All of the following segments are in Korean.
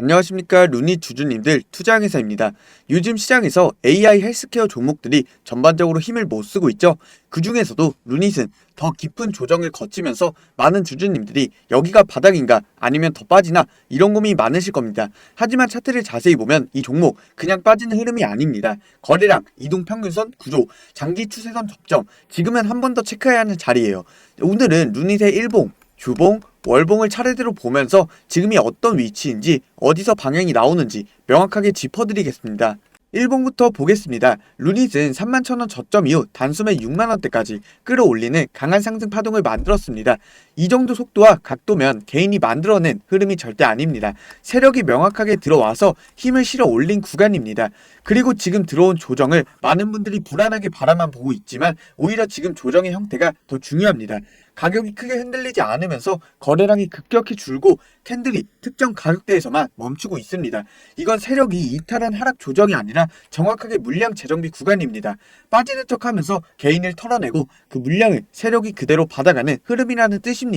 안녕하십니까 루니 주주님들 투자항에서입니다. 요즘 시장에서 AI 헬스케어 종목들이 전반적으로 힘을 못 쓰고 있죠. 그 중에서도 루닛은 더 깊은 조정을 거치면서 많은 주주님들이 여기가 바닥인가 아니면 더 빠지나 이런 고민이 많으실 겁니다. 하지만 차트를 자세히 보면 이 종목 그냥 빠지는 흐름이 아닙니다. 거래량, 이동 평균선, 구조, 장기 추세선 접점 지금은 한 번 더 체크해야 하는 자리예요. 오늘은 루닛의 일봉, 주봉, 월봉을 차례대로 보면서 지금이 어떤 위치인지 어디서 방향이 나오는지 명확하게 짚어드리겠습니다. 1봉부터 보겠습니다. 루닛은 3만 천원 저점 이후 단숨에 6만 원대까지 끌어올리는 강한 상승 파동을 만들었습니다. 이 정도 속도와 각도면 개인이 만들어낸 흐름이 절대 아닙니다. 세력이 명확하게 들어와서 힘을 실어 올린 구간입니다. 그리고 지금 들어온 조정을 많은 분들이 불안하게 바라만 보고 있지만 오히려 지금 조정의 형태가 더 중요합니다. 가격이 크게 흔들리지 않으면서 거래량이 급격히 줄고 캔들이 특정 가격대에서만 멈추고 있습니다. 이건 세력이 이탈한 하락 조정이 아니라 정확하게 물량 재정비 구간입니다. 빠지는 척하면서 개인을 털어내고 그 물량을 세력이 그대로 받아가는 흐름이라는 뜻입니다.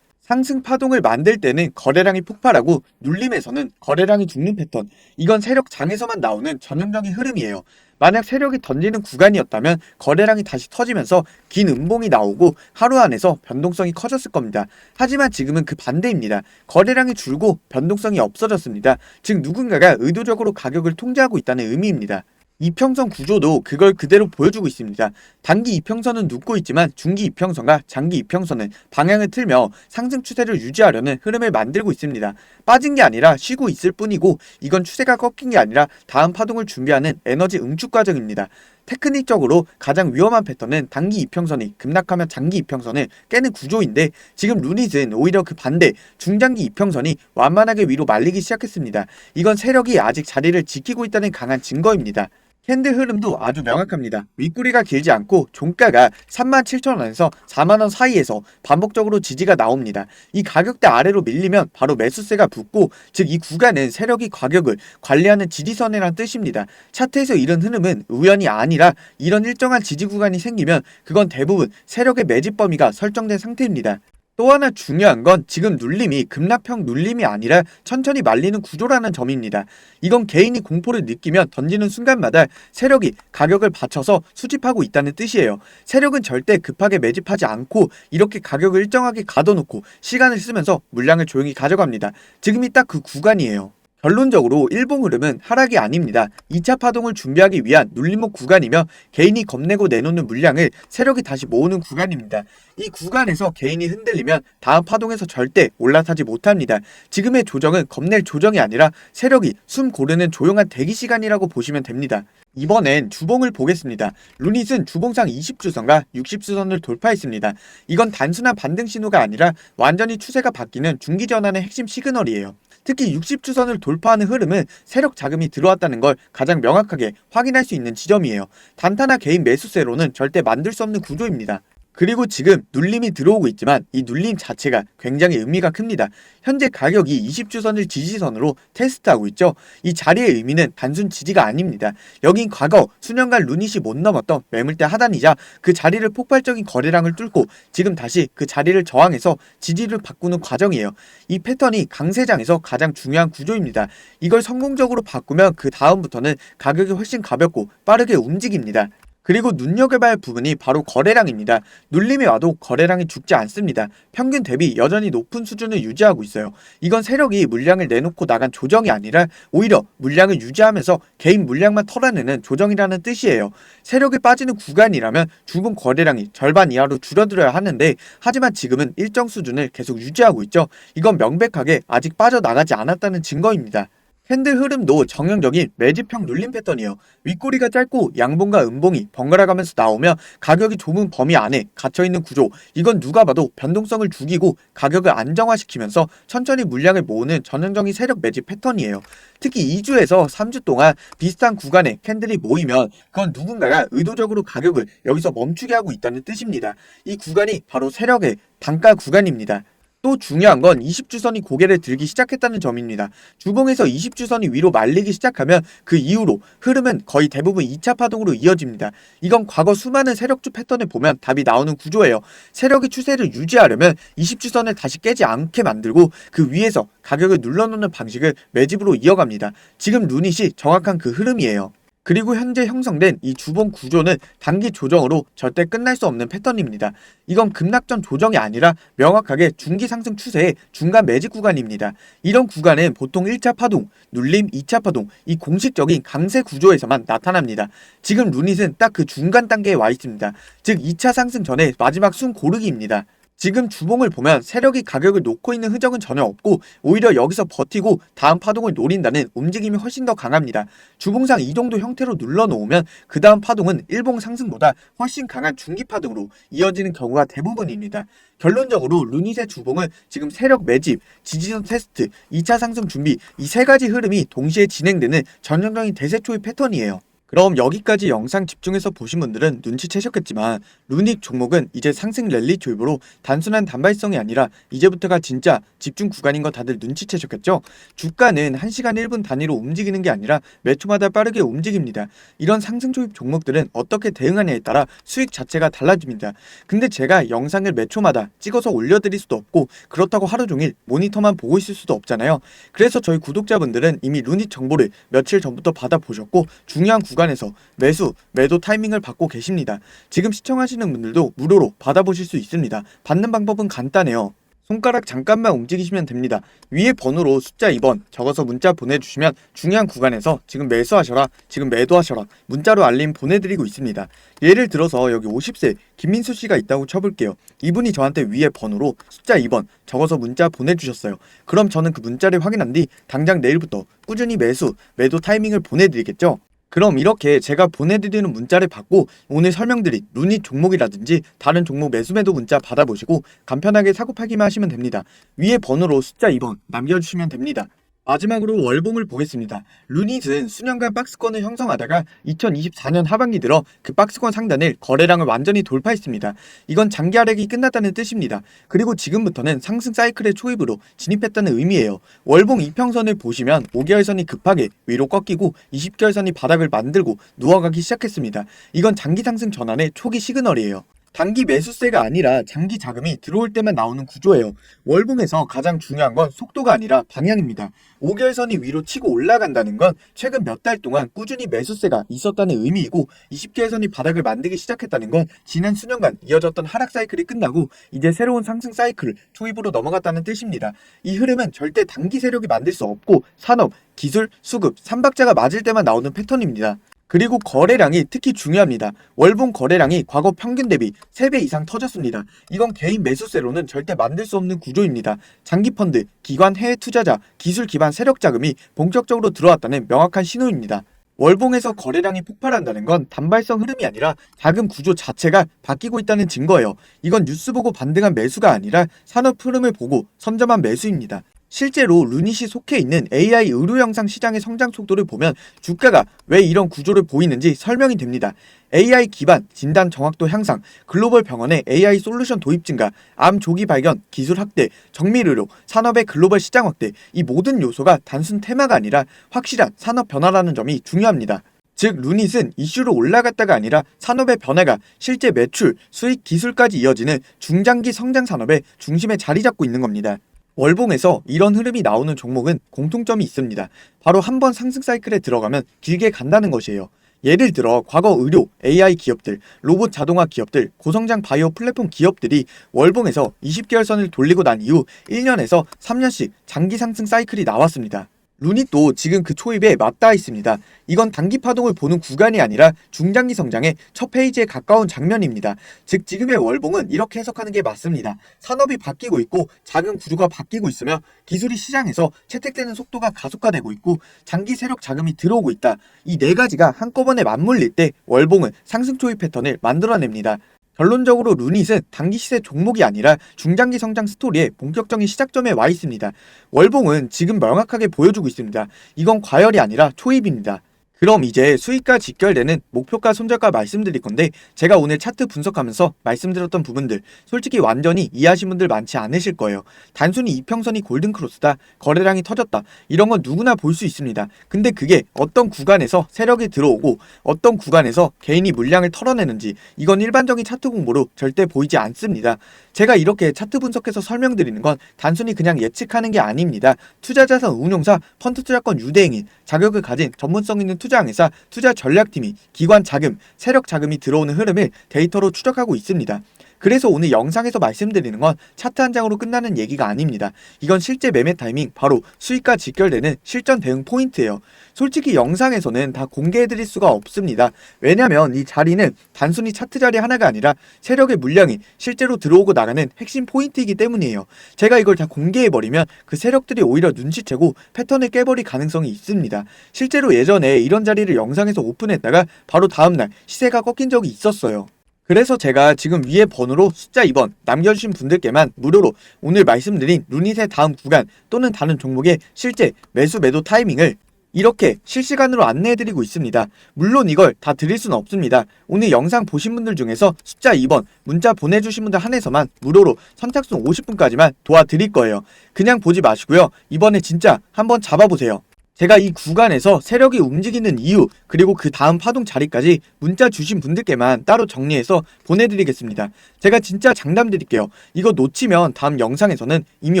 상승 파동을 만들 때는 거래량이 폭발하고 눌림에서는 거래량이 죽는 패턴. 이건 세력 장에서만 나오는 전형적인 흐름이에요. 만약 세력이 던지는 구간이었다면 거래량이 다시 터지면서 긴 음봉이 나오고 하루 안에서 변동성이 커졌을 겁니다. 하지만 지금은 그 반대입니다. 거래량이 줄고 변동성이 없어졌습니다. 즉 누군가가 의도적으로 가격을 통제하고 있다는 의미입니다. 이평선 구조도 그걸 그대로 보여주고 있습니다. 단기 이평선은 눕고 있지만 중기 이평선과 장기 이평선은 방향을 틀며 상승 추세를 유지하려는 흐름을 만들고 있습니다. 빠진 게 아니라 쉬고 있을 뿐이고 이건 추세가 꺾인 게 아니라 다음 파동을 준비하는 에너지 응축 과정입니다. 테크닉적으로 가장 위험한 패턴은 단기 이평선이 급락하면 장기 이평선을 깨는 구조인데 지금 루닛은 오히려 그 반대 중장기 이평선이 완만하게 위로 말리기 시작했습니다. 이건 세력이 아직 자리를 지키고 있다는 강한 증거입니다. 캔들 흐름도 아주 명확합니다. 윗구리가 길지 않고 종가가 37,000원에서 4만원 사이에서 반복적으로 지지가 나옵니다. 이 가격대 아래로 밀리면 바로 매수세가 붙고 즉 이 구간은 세력이 가격을 관리하는 지지선이란 뜻입니다. 차트에서 이런 흐름은 우연이 아니라 이런 일정한 지지 구간이 생기면 그건 대부분 세력의 매집 범위가 설정된 상태입니다. 또 하나 중요한 건 지금 눌림이 급락형 눌림이 아니라 천천히 말리는 구조라는 점입니다. 이건 개인이 공포를 느끼면 던지는 순간마다 세력이 가격을 받쳐서 수집하고 있다는 뜻이에요. 세력은 절대 급하게 매집하지 않고 이렇게 가격을 일정하게 가둬놓고 시간을 쓰면서 물량을 조용히 가져갑니다. 지금이 딱 그 구간이에요. 결론적으로 일봉 흐름은 하락이 아닙니다. 2차 파동을 준비하기 위한 눌림목 구간이며 개인이 겁내고 내놓는 물량을 세력이 다시 모으는 구간입니다. 이 구간에서 개인이 흔들리면 다음 파동에서 절대 올라타지 못합니다. 지금의 조정은 겁낼 조정이 아니라 세력이 숨 고르는 조용한 대기 시간이라고 보시면 됩니다. 이번엔 주봉을 보겠습니다. 루닛은 주봉상 20주선과 60주선을 돌파했습니다. 이건 단순한 반등 신호가 아니라 완전히 추세가 바뀌는 중기 전환의 핵심 시그널이에요. 특히 60주선을 돌파하는 흐름은 세력 자금이 들어왔다는 걸 가장 명확하게 확인할 수 있는 지점이에요. 단타나 개인 매수세로는 절대 만들 수 없는 구조입니다. 그리고 지금 눌림이 들어오고 있지만 이 눌림 자체가 굉장히 의미가 큽니다. 현재 가격이 20주선을 지지선으로 테스트하고 있죠. 이 자리의 의미는 단순 지지가 아닙니다. 여긴 과거 수년간 루닛이 못 넘었던 매물대 하단이자 그 자리를 폭발적인 거래량을 뚫고 지금 다시 그 자리를 저항해서 지지를 바꾸는 과정이에요. 이 패턴이 강세장에서 가장 중요한 구조입니다. 이걸 성공적으로 바꾸면 그 다음부터는 가격이 훨씬 가볍고 빠르게 움직입니다. 그리고 눈여겨봐야 할 부분이 바로 거래량입니다. 눌림이 와도 거래량이 죽지 않습니다. 평균 대비 여전히 높은 수준을 유지하고 있어요. 이건 세력이 물량을 내놓고 나간 조정이 아니라 오히려 물량을 유지하면서 개인 물량만 털어내는 조정이라는 뜻이에요. 세력이 빠지는 구간이라면 죽은 거래량이 절반 이하로 줄어들어야 하는데 하지만 지금은 일정 수준을 계속 유지하고 있죠. 이건 명백하게 아직 빠져나가지 않았다는 증거입니다. 캔들 흐름도 정형적인 매집형 눌림 패턴이에요. 윗꼬리가 짧고 양봉과 음봉이 번갈아 가면서 나오며 가격이 좁은 범위 안에 갇혀있는 구조. 이건 누가 봐도 변동성을 죽이고 가격을 안정화시키면서 천천히 물량을 모으는 전형적인 세력 매집 패턴이에요. 특히 2주에서 3주 동안 비슷한 구간에 캔들이 모이면 그건 누군가가 의도적으로 가격을 여기서 멈추게 하고 있다는 뜻입니다. 이 구간이 바로 세력의 단가 구간입니다. 또 중요한 건 20주선이 고개를 들기 시작했다는 점입니다. 주봉에서 20주선이 위로 말리기 시작하면 그 이후로 흐름은 거의 대부분 2차 파동으로 이어집니다. 이건 과거 수많은 세력주 패턴을 보면 답이 나오는 구조예요. 세력의 추세를 유지하려면 20주선을 다시 깨지 않게 만들고 그 위에서 가격을 눌러놓는 방식을 매집으로 이어갑니다. 지금 루닛이 정확한 그 흐름이에요. 그리고 현재 형성된 이 주봉 구조는 단기 조정으로 절대 끝날 수 없는 패턴입니다. 이건 급락전 조정이 아니라 명확하게 중기 상승 추세의 중간 매직 구간입니다. 이런 구간은 보통 1차 파동, 눌림, 2차 파동, 이 공식적인 강세 구조에서만 나타납니다. 지금 루닛은 딱 그 중간 단계에 와 있습니다. 즉 2차 상승 전에 마지막 숨 고르기입니다. 지금 주봉을 보면 세력이 가격을 놓고 있는 흔적은 전혀 없고 오히려 여기서 버티고 다음 파동을 노린다는 움직임이 훨씬 더 강합니다. 주봉상 이 정도 형태로 눌러놓으면 그 다음 파동은 일봉 상승보다 훨씬 강한 중기 파동으로 이어지는 경우가 대부분입니다. 결론적으로 루닛의 주봉은 지금 세력 매집, 지지선 테스트, 2차 상승 준비 이 세 가지 흐름이 동시에 진행되는 전형적인 대세 초입 패턴이에요. 그럼 여기까지 영상 집중해서 보신 분들은 눈치채셨겠지만 루닉 종목은 이제 상승 랠리 조입으로 단순한 단발성이 아니라 이제부터가 진짜 집중 구간인 거 다들 눈치채셨겠죠? 주가는 1시간 1분 단위로 움직이는 게 아니라 매 초마다 빠르게 움직입니다. 이런 상승 조입 종목들은 어떻게 대응하냐에 따라 수익 자체가 달라집니다. 근데 제가 영상을 매 초마다 찍어서 올려드릴 수도 없고 그렇다고 하루 종일 모니터만 보고 있을 수도 없잖아요. 그래서 저희 구독자분들은 이미 루닛 정보를 며칠 전부터 받아보셨고 중요한 구간 구간에서 매수, 매도 타이밍을 받고 계십니다. 지금 시청하시는 분들도 무료로 받아보실 수 있습니다. 받는 방법은 간단해요. 손가락 잠깐만 움직이시면 됩니다. 위에 번호로 숫자 2번 적어서 문자 보내주시면 중요한 구간에서 지금 매수하셔라, 지금 매도하셔라 문자로 알림 보내드리고 있습니다. 예를 들어서 여기 50세 김민수 씨가 있다고 쳐볼게요. 이분이 저한테 위에 번호로 숫자 2번 적어서 문자 보내주셨어요. 그럼 저는 그 문자를 확인한 뒤 당장 내일부터 꾸준히 매수, 매도 타이밍을 보내드리겠죠? 그럼 이렇게 제가 보내드리는 문자를 받고 오늘 설명드린 루닛 종목이라든지 다른 종목 매수매도 문자 받아보시고 간편하게 사고 팔기만 하시면 됩니다. 위에 번호로 숫자 2번 남겨주시면 됩니다. 마지막으로 월봉을 보겠습니다. 루닛은 수년간 박스권을 형성하다가 2024년 하반기 들어 그 박스권 상단을 거래량을 완전히 돌파했습니다. 이건 장기 하락이 끝났다는 뜻입니다. 그리고 지금부터는 상승 사이클의 초입으로 진입했다는 의미예요. 월봉 이평선을 보시면 5개월선이 급하게 위로 꺾이고 20개월선이 바닥을 만들고 누워가기 시작했습니다. 이건 장기 상승 전환의 초기 시그널이에요. 단기 매수세가 아니라 장기 자금이 들어올 때만 나오는 구조예요. 월봉에서 가장 중요한 건 속도가 아니라 방향입니다. 5개월선이 위로 치고 올라간다는 건 최근 몇 달 동안 꾸준히 매수세가 있었다는 의미이고 20개월선이 바닥을 만들기 시작했다는 건 지난 수년간 이어졌던 하락 사이클이 끝나고 이제 새로운 상승 사이클 초입으로 넘어갔다는 뜻입니다. 이 흐름은 절대 단기 세력이 만들 수 없고 산업, 기술, 수급, 삼박자가 맞을 때만 나오는 패턴입니다. 그리고 거래량이 특히 중요합니다. 월봉 거래량이 과거 평균 대비 3배 이상 터졌습니다. 이건 개인 매수세로는 절대 만들 수 없는 구조입니다. 장기 펀드, 기관 해외 투자자, 기술 기반 세력 자금이 본격적으로 들어왔다는 명확한 신호입니다. 월봉에서 거래량이 폭발한다는 건 단발성 흐름이 아니라 자금 구조 자체가 바뀌고 있다는 증거예요. 이건 뉴스 보고 반등한 매수가 아니라 산업 흐름을 보고 선점한 매수입니다. 실제로 루닛이 속해 있는 AI 의료 영상 시장의 성장 속도를 보면 주가가 왜 이런 구조를 보이는지 설명이 됩니다. AI 기반 진단 정확도 향상, 글로벌 병원의 AI 솔루션 도입 증가, 암 조기 발견, 기술 확대, 정밀 의료, 산업의 글로벌 시장 확대 이 모든 요소가 단순 테마가 아니라 확실한 산업 변화라는 점이 중요합니다. 즉 루닛은 이슈로 올라갔다가 아니라 산업의 변화가 실제 매출, 수익, 기술까지 이어지는 중장기 성장 산업의 중심에 자리 잡고 있는 겁니다. 월봉에서 이런 흐름이 나오는 종목은 공통점이 있습니다. 바로 한 번 상승 사이클에 들어가면 길게 간다는 것이에요. 예를 들어 과거 의료, AI 기업들, 로봇 자동화 기업들, 고성장 바이오 플랫폼 기업들이 월봉에서 20개월 선을 돌리고 난 이후 1년에서 3년씩 장기 상승 사이클이 나왔습니다. 루닛도 지금 그 초입에 맞닿아 있습니다. 이건 단기 파동을 보는 구간이 아니라 중장기 성장의 첫 페이지에 가까운 장면입니다. 즉 지금의 월봉은 이렇게 해석하는 게 맞습니다. 산업이 바뀌고 있고 자금 구조가 바뀌고 있으며 기술이 시장에서 채택되는 속도가 가속화되고 있고 장기 세력 자금이 들어오고 있다. 이 네 가지가 한꺼번에 맞물릴 때 월봉은 상승 초입 패턴을 만들어냅니다. 결론적으로 루닛은 단기 시세 종목이 아니라 중장기 성장 스토리의 본격적인 시작점에 와 있습니다. 월봉은 지금 명확하게 보여주고 있습니다. 이건 과열이 아니라 초입입니다. 그럼 이제 수익과 직결되는 목표가 손절가 말씀드릴 건데 제가 오늘 차트 분석하면서 말씀드렸던 부분들 솔직히 완전히 이해하신 분들 많지 않으실 거예요. 단순히 이평선이 골든크로스다, 거래량이 터졌다 이런 건 누구나 볼 수 있습니다. 근데 그게 어떤 구간에서 세력이 들어오고 어떤 구간에서 개인이 물량을 털어내는지 이건 일반적인 차트 공부로 절대 보이지 않습니다. 제가 이렇게 차트 분석해서 설명드리는 건 단순히 그냥 예측하는 게 아닙니다. 투자자산 운용사, 펀드 투자권 유대행인, 자격을 가진 전문성 있는 투자 항에서 투자 전략팀이 기관 자금, 세력 자금이 들어오는 흐름을 데이터로 추적하고 있습니다. 그래서 오늘 영상에서 말씀드리는 건 차트 한 장으로 끝나는 얘기가 아닙니다. 이건 실제 매매 타이밍, 바로 수익과 직결되는 실전 대응 포인트예요. 솔직히 영상에서는 다 공개해드릴 수가 없습니다. 왜냐면 이 자리는 단순히 차트 자리 하나가 아니라 세력의 물량이 실제로 들어오고 나가는 핵심 포인트이기 때문이에요. 제가 이걸 다 공개해버리면 그 세력들이 오히려 눈치채고 패턴을 깨버릴 가능성이 있습니다. 실제로 예전에 이런 자리를 영상에서 오픈했다가 바로 다음날 시세가 꺾인 적이 있었어요. 그래서 제가 지금 위에 번호로 숫자 2번 남겨주신 분들께만 무료로 오늘 말씀드린 루닛의 다음 구간 또는 다른 종목의 실제 매수 매도 타이밍을 이렇게 실시간으로 안내해드리고 있습니다. 물론 이걸 다 드릴 수는 없습니다. 오늘 영상 보신 분들 중에서 숫자 2번 문자 보내주신 분들 한해서만 무료로 선착순 50분까지만 도와드릴 거예요. 그냥 보지 마시고요. 이번에 진짜 한번 잡아보세요. 제가 이 구간에서 세력이 움직이는 이유 그리고 그 다음 파동 자리까지 문자 주신 분들께만 따로 정리해서 보내드리겠습니다. 제가 진짜 장담 드릴게요. 이거 놓치면 다음 영상에서는 이미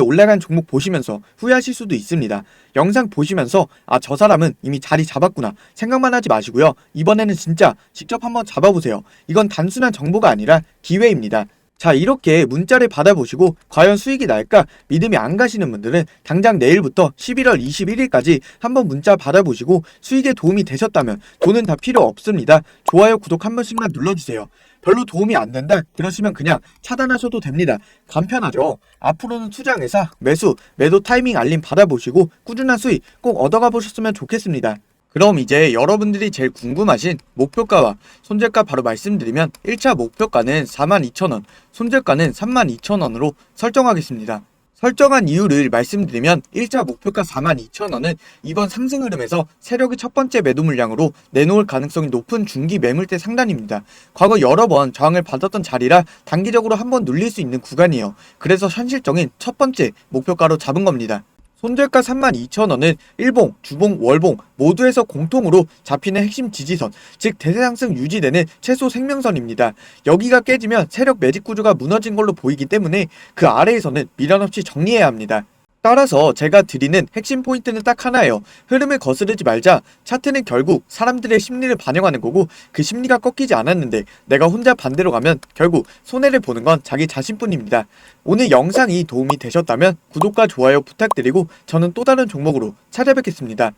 올라간 종목 보시면서 후회하실 수도 있습니다. 영상 보시면서 아 저 사람은 이미 자리 잡았구나 생각만 하지 마시고요. 이번에는 진짜 직접 한번 잡아보세요. 이건 단순한 정보가 아니라 기회입니다. 자, 이렇게 문자를 받아보시고 과연 수익이 날까 믿음이 안 가시는 분들은 당장 내일부터 11월 21일까지 한번 문자 받아보시고 수익에 도움이 되셨다면 돈은 다 필요 없습니다. 좋아요, 구독 한 번씩만 눌러주세요. 별로 도움이 안 된다? 그러시면 그냥 차단하셔도 됩니다. 간편하죠? 앞으로는 투자회사 매수, 매도 타이밍 알림 받아보시고 꾸준한 수익 꼭 얻어가 보셨으면 좋겠습니다. 그럼 이제 여러분들이 제일 궁금하신 목표가와 손절가 바로 말씀드리면 1차 목표가는 42,000원, 손절가는 32,000원으로 설정하겠습니다. 설정한 이유를 말씀드리면 1차 목표가 42,000원은 이번 상승 흐름에서 세력이 첫 번째 매도 물량으로 내놓을 가능성이 높은 중기 매물대 상단입니다. 과거 여러 번 저항을 받았던 자리라 단기적으로 한번 눌릴 수 있는 구간이에요. 그래서 현실적인 첫 번째 목표가로 잡은 겁니다. 손절가 32,000원은 일봉, 주봉, 월봉 모두에서 공통으로 잡히는 핵심 지지선, 즉 대세 상승 유지되는 최소 생명선입니다. 여기가 깨지면 세력 매집 구조가 무너진 걸로 보이기 때문에 그 아래에서는 미련 없이 정리해야 합니다. 따라서 제가 드리는 핵심 포인트는 딱 하나예요. 흐름을 거스르지 말자. 차트는 결국 사람들의 심리를 반영하는 거고 그 심리가 꺾이지 않았는데 내가 혼자 반대로 가면 결국 손해를 보는 건 자기 자신뿐입니다. 오늘 영상이 도움이 되셨다면 구독과 좋아요 부탁드리고 저는 또 다른 종목으로 찾아뵙겠습니다.